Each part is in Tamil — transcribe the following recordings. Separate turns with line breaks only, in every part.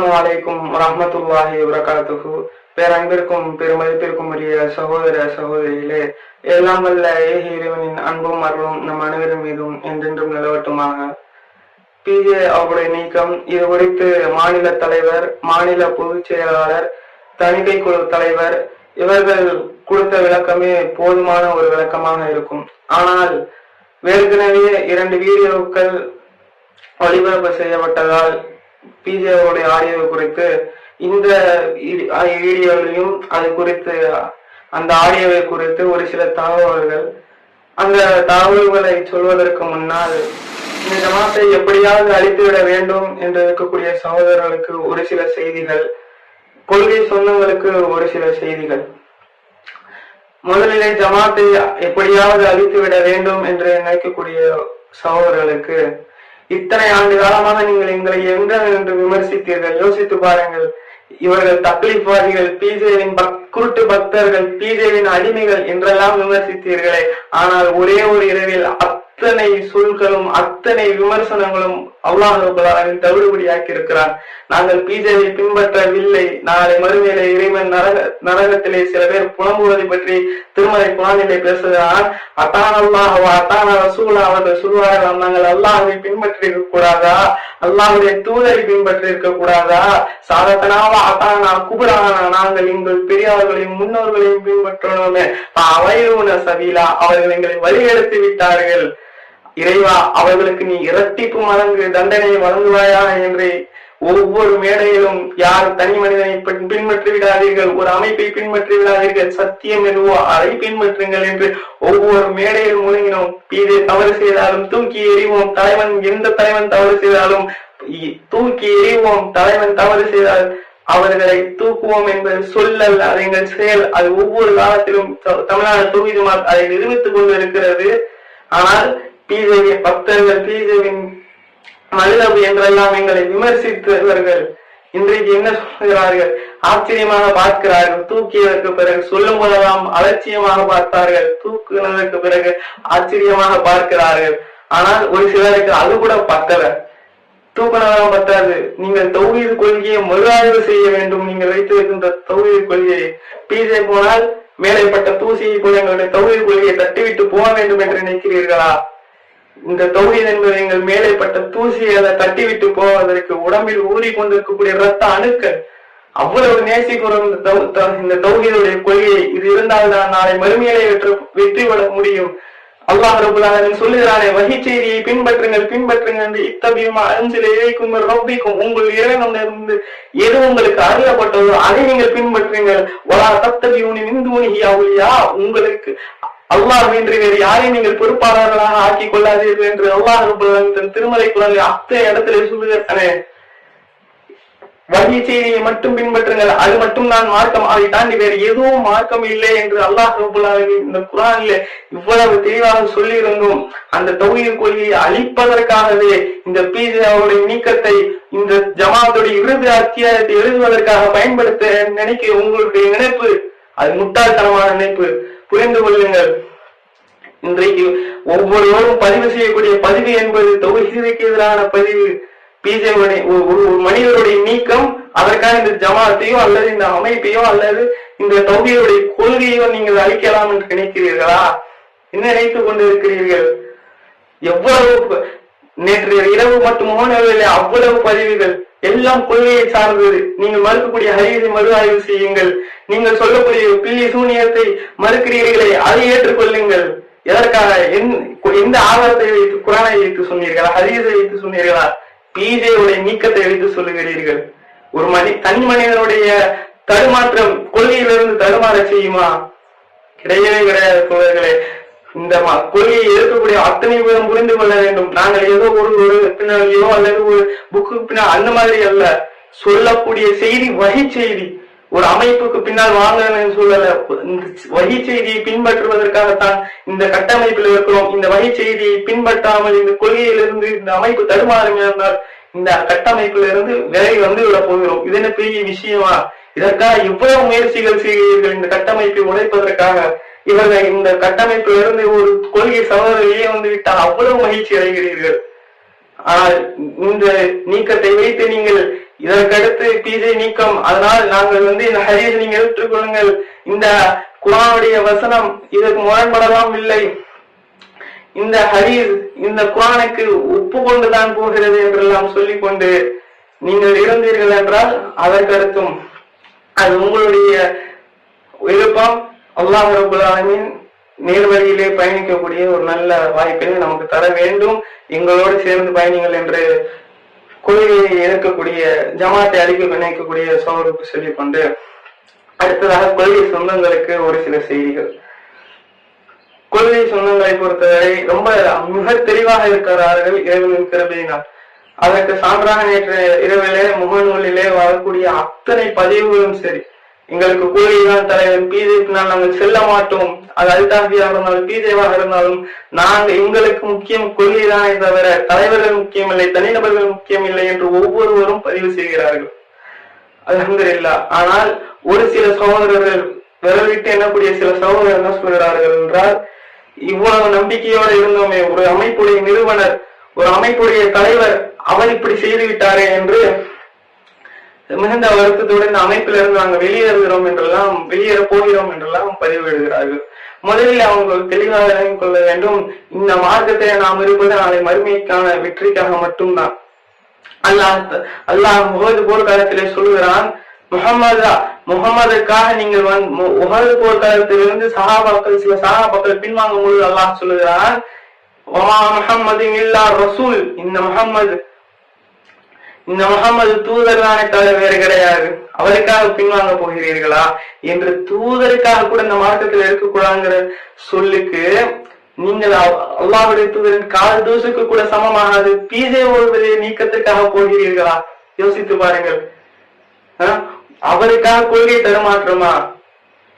அஸ்லாம் வலைக்கும் ரஹமத்துல்லாஹி வரகாத்துஹு பேரன்பிற்கும் பெருமதிப்பிற்கும் உரிய சகோதர சகோதரிகளே எல்லாம் வல்ல ஏக இறைவனின் அன்பும் அருளும் நம் அனைவரும் மீதும் என்றென்றும் நிலவட்டுமாக. பிஜே அவருடைய நீக்கம் இது குறித்து மாநில தலைவர் மாநில பொதுச் செயலாளர் தணிக்கை குழு தலைவர் இவர்கள் கொடுத்த விளக்கமே போதுமான ஒரு விளக்கமாக இருக்கும். ஆனால் ஏற்கனவே இரண்டு வீடியோக்கள் ஒளிபரப்பு செய்யப்பட்டதால் பிஜேவோடைய ஆடியோ குறித்து இந்த வீடியோலையும் அது குறித்து அந்த ஆடியோவை குறித்து ஒரு சில தகவல்கள் அந்த தகவல்களை சொல்வதற்கு முன்னால் இந்த ஜமாத்தை எப்படியாவது அழித்துவிட வேண்டும் என்று இருக்கக்கூடிய சகோதரர்களுக்கு ஒரு சில செய்திகள் கொள்கை சொந்தங்களுக்கு ஒரு சில செய்திகள். முதலிலே ஜமாத்தை எப்படியாவது அழித்துவிட வேண்டும் என்று நினைக்கக்கூடிய சகோதரர்களுக்கு இத்தனை ஆண்டு காலமாக நீங்கள் எங்களை எங்க என்று விமர்சித்தீர்கள்? யோசித்து பாருங்கள். இவர்கள் தக்லீஃபாதிகள் பிஜேவின் குருட்டு பக்தர்கள் பிஜேவின் அடிமைகள் என்றெல்லாம் விமர்சித்தீர்களே. ஆனால் ஒரே ஒரு இரவில் அத்தனை சொல்களும் அத்தனை விமர்சனங்களும் அல்லாஹ் ரபுல்லாவின் தவிடுபடியாக்கி இருக்கிறார் நாங்கள் பிஜேவை பின்பற்றவில்லை. நாளை மறுமையிலே இறைவன் நரக நரகத்திலே சில பேர் புலம்புவதை பற்றி திருமலை குரானிலே பேசுகிறார். அத்தான் அல்லாஹவா அத்தான ரசூலா அவர்கள் சொல்வார்கள் நாங்கள் அல்லாஹை பின்பற்றி இருக்க கூடாதா அல்லாஹுடைய தூதரை பின்பற்றி இருக்க கூடாதா சாதத்தனாவ அத்தானா குபுரானா? நாங்கள் எங்கள் பெரியவர்களையும் முன்னோர்களையும் பின்பற்றணுமே. அவையுன சபீலா அவர்கள் எங்களை வழியெடுத்து விட்டார்கள். இறைவா அவர்களுக்கு நீ இரட்டிப்பு மடங்கு தண்டனை வழங்குவாயா என்று ஒவ்வொரு மேடையிலும் யார் தனி மனிதனை பின்பற்றி விடாதீர்கள் ஒரு அமைப்பை பின்பற்றி விடாதீர்கள் சத்தியம் எதுவோ அதை பின்பற்றுங்கள் என்று ஒவ்வொரு மேடையில் முழுங்கினோம். இதை தவறு செய்தாலும் தூக்கி எறிவோம் தலைவன் எந்த தலைவன் தவறு செய்தாலும் தூக்கி எறிவோம் தலைவன் தவறு செய்தால் அவர்களை தூக்குவோம் என்பது சொல்லல்ல அது எங்கள் செயல். அது ஒவ்வொரு காலத்திலும் த- தமிழ்நாடு தொகுதி அதை நிரூபித்துக் கொண்டு இருக்கிறது ஆனால் பிஜேபி பக்தர்கள் பிஜேபியின் மல்லபு என்றெல்லாம் எங்களை விமர்சித்தவர்கள் இன்றைக்கு என்ன சொல்கிறார்கள்? ஆச்சரியமாக பார்க்கிறார்கள். தூக்கியதற்கு பிறகு சொல்லும் போதெல்லாம் அலட்சியமாக பார்த்தார்கள். தூக்குனதற்கு பிறகு ஆச்சரியமாக பார்க்கிறார்கள். ஆனால் ஒரு சிலருக்கு அது கூட பத்தல. தூக்குனதெல்லாம் பத்தாது. நீங்கள் தொகுதி கொள்கையை மறுஆய்வு செய்ய வேண்டும். நீங்கள் வைத்திருக்கின்ற தொகுதி கொள்கையை. பிஜே போனால் மேலைப்பட்ட தூசியை போல எங்களுடைய தொகுதி கொள்கையை தட்டிவிட்டு போக வேண்டும் என்று நினைக்கிறீர்களா? இந்த தொகுதியில் என்பது எங்கள் மேலே பட்ட தூசியை அதை தட்டிவிட்டு போவதற்கு உடம்பில் ஊறி கொண்டிருக்கக்கூடிய ரத்த அணுக்கள் அவ்வளவு நேசிக்கிறோம் இந்த தௌ- தொகுதியுடைய கொள்கையை இது இருந்தால்தான் நாளை மறுமையிலே வெற்றி வெற்றி பெற முடியும். அல்லாஹ் ரபுல் சொல்லுகிறானே வகை செய்தியை பின்பற்றுங்கள் பின்பற்றுங்கள் என்று இத்தபியுமா அஞ்சில் இறைக்கும் ரப்பிக்கும் உங்கள் இறைவனிலிருந்து எது உங்களுக்கு அறியப்பட்டதோ அதை நீங்கள் பின்பற்றுங்கள். ஒலா தத்தபி உனி நிந்து உனியா உங்களுக்கு அல்லாஹ் என்று வேறு யாரையும் நீங்கள் பொறுப்பாளர்களாக ஆக்கிக் கொள்ளாதீர்கள் என்று அல்லாஹ் தன் திருமலை குழந்தை அத்தனை இடத்திலே சொல்லுகிறானே வகி செய்தியை மட்டும் பின்பற்றுங்கள். அது மட்டும் தான் மார்க்கம். அதை தாண்டி வேறு எதுவும் மார்க்கம் இல்லை என்று அல்லாஹ் இந்த குரானிலே இவ்வளவு தெளிவாக சொல்லியிருந்தும் அந்த தொகுதி கொள்கையை அழிப்பதற்காகவே இந்த பிஜேவுடைய நீக்கத்தை இந்த ஜமாத்துடைய இறுதி அத்தியாயத்தை எழுதுவதற்காக பயன்படுத்த நினைக்க உங்களுடைய நினைப்பு அது முட்டாள்தனமான நினைப்பு. புரிந்து கொள்ளுங்கள். இன்றைக்கு ஒவ்வொருவரும் பதிவு செய்யக்கூடிய பதிவு என்பது தொகுதிக்கு எதிரான பதிவு. பிஜே ஒரு ஒரு மனிதருடைய நீக்கம் அதற்காக இந்த ஜமாத்தையோ அல்லது இந்த அமைப்பையோ அல்லது இந்த தொகுதியுடைய கொள்கையோ நீங்கள் அழிக்கலாம் என்று நினைக்கிறீர்களா? என்ன நினைத்துக் கொண்டிருக்கிறீர்கள்? எவ்வளவு நேற்று இரவு மட்டும் மோனவில்லை அவ்வளவு பதிவுகள் எல்லாம் கொள்கையை சார்ந்தது. நீங்கள் மறுக்கக்கூடிய ஹரிதை மறு ஆய்வு செய்யுங்கள். நீங்கள் சொல்லக்கூடிய பில்லி சூனியத்தை மறுக்கிறீர்களே அதை ஏற்றுக்கொள்ளுங்கள். எதற்காக? என் எந்த ஆதாரத்தை வைத்து குரானை வைத்து சொன்னீர்களா? ஹரிதை வைத்து சொன்னீர்களா? பிஜே உடைய நீக்கத்தை வைத்து சொல்லுகிறீர்கள். ஒரு மனி தனி மனிதனுடைய தடுமாற்றம் கொள்கையிலிருந்து தடுமாற செய்யுமா? கிடையவே கிடையாது தோழர்களே இந்த கொள்கையை இருக்கக்கூடிய அத்தனை பேரும் புரிந்து கொள்ள வேண்டும். நாங்கள் ஏதோ ஒரு ஒரு பின்னாலேயோ அல்லது ஒரு புக்கு பின்னால் அந்த மாதிரி அல்ல. சொல்லக்கூடிய செய்தி வகை செய்தி. ஒரு அமைப்புக்கு பின்னால் வாங்கன்னு சூழல இந்த வகை செய்தியை பின்பற்றுவதற்காகத்தான் இந்த கட்டமைப்பில் இருக்கிறோம். இந்த வகை செய்தியை பின்பற்றாமல் இந்த கொள்கையிலிருந்து இந்த அமைப்பு தடுமாறும் இருந்தால் இந்த கட்டமைப்பிலிருந்து விலகி வந்து விட போகிறோம். இது என்ன பெரிய விஷயமா? இதற்காக இவ்வளவு முயற்சிகள் செய்கிறீர்கள் இந்த கட்டமைப்பை உடைப்பதற்காக. இவர்கள் இந்த கட்டமைப்பிலிருந்து ஒரு கொள்கை சகோதரியே வந்து விட்டால் அவ்வளவு மகிழ்ச்சி அடைகிறீர்கள். ஆனால் இந்த நீக்கத்தை வைத்து நீங்கள் இதற்கடுத்து பீஜை நீக்கம். அதனால் நாங்கள் வந்து இந்த ஹரியை நீங்க ஏற்றுக்கொள்ளுங்கள் இந்த குரானுடைய வசனம் இதற்கு முரண்படலாம் இல்லை. இந்த ஹரீர் இந்த குரானுக்கு ஒப்பு கொண்டுதான் போகிறது என்றெல்லாம் சொல்லிக் கொண்டு நீங்கள் இருந்தீர்கள் என்றால் அதற்கடுத்தும் அது உங்களுடைய விருப்பம். அல்லாஹ் ரபுல் நேர்வழியிலே பயணிக்கக்கூடிய ஒரு நல்ல வாய்ப்பினை நமக்கு தர வேண்டும். எங்களோடு சேர்ந்து பயணிங்கள் என்று கொள்கையை இழக்கக்கூடிய ஜமாத்தை அழிக்க நினைக்கக்கூடிய சோழருக்கு சொல்லிக் கொண்டு அடுத்ததாக கொள்கை சொந்தங்களுக்கு ஒரு சில செய்திகள். கொள்கை சொந்தங்களை பொறுத்தவரை ரொம்ப மிக தெளிவாக இருக்கிறார்கள் இறைவனின் கிருபையினால். அதற்கு சான்றாக நேற்று இரவிலே முகநூலிலே வரக்கூடிய அத்தனை பதிவுகளும் சரி. எங்களுக்கு கூலிதான் தலைவன் பிஜேபினால் நாங்கள் செல்ல மாட்டோம். அது அல்தாபியாக இருந்தாலும் பீதேவாக இருந்தாலும் நாங்க எங்களுக்கு முக்கியம் கொள்கைதானே தவிர தலைவர்கள் முக்கியமில்லை தனிநபர்கள் முக்கியமில்லை என்று ஒவ்வொருவரும் பதிவு செய்கிறார்கள். அல்ஹம்துலில்லா. ஆனால் ஒரு சில சகோதரர்கள் விரலிட்டு எண்ணக்கூடிய சில சகோதரர்கள் என்ன சொல்கிறார்கள் என்றால் இவ்வளவு நம்பிக்கையோடு இருந்தோமே ஒரு அமைப்புடைய நிறுவனர் ஒரு அமைப்புடைய தலைவர் அவர் இப்படி செய்து விட்டாரே என்று மிகுந்த வருத்தத்தோடு இந்த அமைப்பில் இருந்து நாங்கள் வெளியேறுகிறோம் என்றெல்லாம் வெளியேற போகிறோம் என்றெல்லாம் பதிவிடுகிறார்கள் முதலில் அவங்க தெளிவாக விளங்கிக் கொள்ள வேண்டும். இந்த மார்க்கத்தை நாம் இருப்பது நாளை மறுமைக்கான வெற்றிக்காக மட்டும்தான். அல்லாஹ் அல்லாஹ் முகது போர்க்காலத்திலே சொல்லுகிறான் முகமதா முகமதுக்காக நீங்கள் வந் முகது போர்க்காலத்திலிருந்து சகாபாக்கள் சில சகாபாக்கள் பின்வாங்கும் பொழுது அல்லாஹ் சொல்லுகிறான் முகமது இல்லா ரசூல். இந்த முகம்மது இந்த முகமது தூதர்தானே தவிர வேறு கிடையாது. அவருக்காக பின்வாங்க போகிறீர்களா? என்று தூதருக்காக கூட இந்த மார்க்கத்தில் இருக்கக்கூடாதுங்கிற சொல்லுக்கு நீங்கள் அவ்- தூதரின் கால் தூசுக்கு கூட சமமாகாது. பீஜே ஓடுவதை நீக்கத்துக்காக போகிறீர்களா? யோசித்து பாருங்கள். அவருக்காக கொள்கை தருமாற்றமா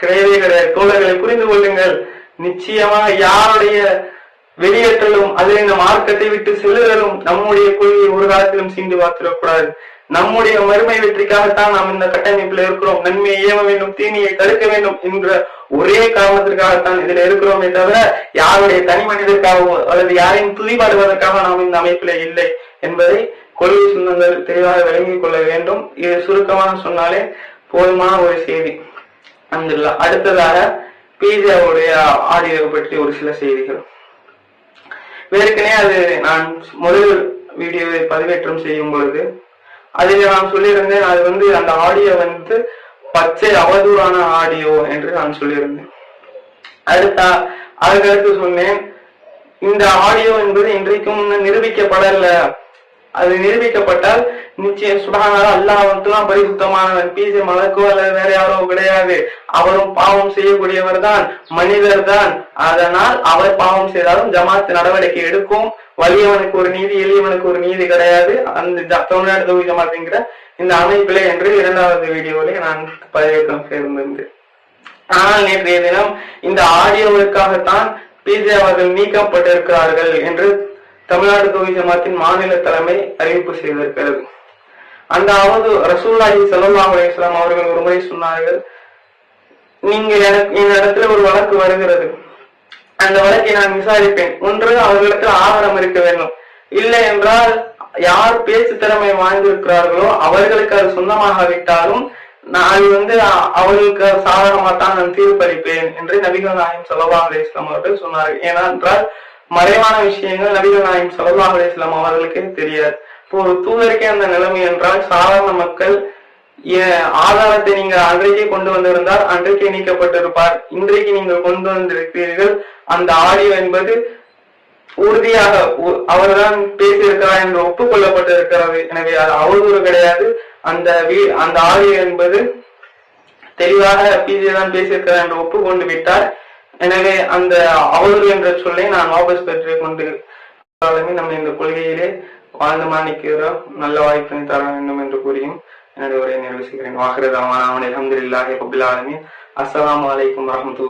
கிடையவே கிடையாது. தோழர்களை புரிந்து கொள்ளுங்கள். நிச்சயமாக யாருடைய வெளியேற்றலும் அதில் இந்த மார்க்கத்தை விட்டு செல்லுதலும் நம்முடைய கொள்கையை ஒரு காலத்திலும் சீண்டு பார்த்திடக்கூடாது. நம்முடைய மறுமை வெற்றிக்காகத்தான் நாம் இந்த கட்டமைப்பில் இருக்கிறோம். நன்மையை ஏவ வேண்டும் தீமையை தடுக்க வேண்டும் என்ற ஒரே காரணத்திற்காகத்தான் இதுல இருக்கிறோமே தவிர யாருடைய தனி மனிதருக்காகவோ அல்லது யாரையும் துதிபாடுவதற்காக நாம் இந்த அமைப்பில இல்லை என்பதை கொள்கை சொந்தங்கள் தெளிவாக விளங்கிக் கொள்ள வேண்டும். இது சுருக்கமாக சொன்னாலே போதுமான ஒரு செய்தி. அல்ஹம்துலில்லாஹ். அடுத்ததாக பீஜாவுடைய ஆடியோ பற்றி ஒரு சில செய்திகள். ஏற்கனவே அது நான் முதல் வீடியோவை பதிவேற்றம் செய்யும் பொழுது அதில் நான் சொல்லியிருந்தேன் அது வந்து அந்த ஆடியோ வந்து பச்சை அவதூறான ஆடியோ என்று நான் சொல்லியிருந்தேன். அடுத்த அதுக்கடுத்து சொன்னேன் இந்த ஆடியோ என்பது இன்றைக்கும் இன்னும் நிரூபிக்கப்படல. அது நிரூபிக்கப்பட்டால் நிச்சயம் சுபஹானல்லாஹ் அல்லாஹ் மட்டும்தான் பரிசுத்தமானவர் பிஜே மலக்கோ அல்லது வேற யாரோ கிடையாது. அவரும் பாவம் செய்யக்கூடியவர் தான் மனிதர் தான் அதனால் அவர் பாவம் செய்தாலும் ஜமாத் நடவடிக்கை எடுக்கும். வலியவனுக்கு ஒரு நீதி எளியவனுக்கு ஒரு நீதி கிடையாது. அந்த தமிழ்நாடு தொகுதி ஜமாத்துங்கிற இந்த அமைப்பிலே என்று இரண்டாவது வீடியோவிலே நான் பதிவேற்றம் செய்திருந்தேன் ஆனால் நேற்றைய தினம் இந்த ஆடியோவிற்காகத்தான் பிஜே அவர்கள் நீக்கப்பட்டிருக்கிறார்கள் என்று தமிழ்நாடு தொகுதி ஜமாத்தின் மாநில தலைமை அறிவிப்பு செய்திருக்கிறது. அந்த ரசூல்லாஹி ஸல்லல்லாஹு அலையம் அவர்கள் ஒரு முறை சொன்னார்கள் நீங்கள் எனக்கு என்னிடத்துல ஒரு வழக்கு வருகிறது. அந்த வழக்கை நான் விசாரிப்பேன். ஒன்று அவர்களிடத்தில் ஆதாரம் இருக்க வேண்டும். இல்லை என்றால் யார் பேச்சு திறமை வாய்ந்திருக்கிறார்களோ அவர்களுக்கு அது சொந்தமாகாவிட்டாலும் நான் வந்து அவர்களுக்கு சாதகமாக தான் நான் தீர்ப்பளிப்பேன் என்று நபிகள் நாயம் ஸல்லல்லாஹு அலைஹி அவர்கள் சொன்னார்கள். ஏனென்றால் மறைவான விஷயங்கள் நபிகள் நாயம் ஸல்லல்லாஹு அலைஹி அவர்களுக்கே தெரியாது. ஒரு தூதருக்கே அந்த நிலைமை என்றால் சாதாரண மக்கள் ஆதாரத்தை நீங்கள் அன்றைக்கே கொண்டு வந்திருந்தால் அன்றைக்கே நீக்கப்பட்டிருப்பார். இன்றைக்கு நீங்கள் கொண்டு வந்திருக்கிறீர்கள். அந்த ஆடியோ என்பது உறுதியாக உ- அவர்தான் பேசியிருக்கிறார் என்று ஒப்புக்கொள்ளப்பட்டிருக்கிறது. எனவே அது அவதூறு கிடையாது. அந்த வீ- அந்த ஆடியோ என்பது தெளிவாக பிஜே தான் பேசியிருக்கிறார் என்று ஒப்புக்கொண்டு விட்டார். எனவே அந்த அவதூறு என்ற சொல்லை நான் வாபஸ் பெற்றுக் கொண்டு நம்ம இந்த கொள்கையிலே வாழ்ந்து மாணிக்கிறோம் நல்ல வாய்ப்பினை தர வேண்டும் என்று கூறியும் என்னுடைய உரையை நிறைவு செய்கிறேன். வாக்குறதாமான அவன் அலமதுல்லாஹி ரபில் அஸ்லாம் அஸ்ஸலாமு அலைக்கும்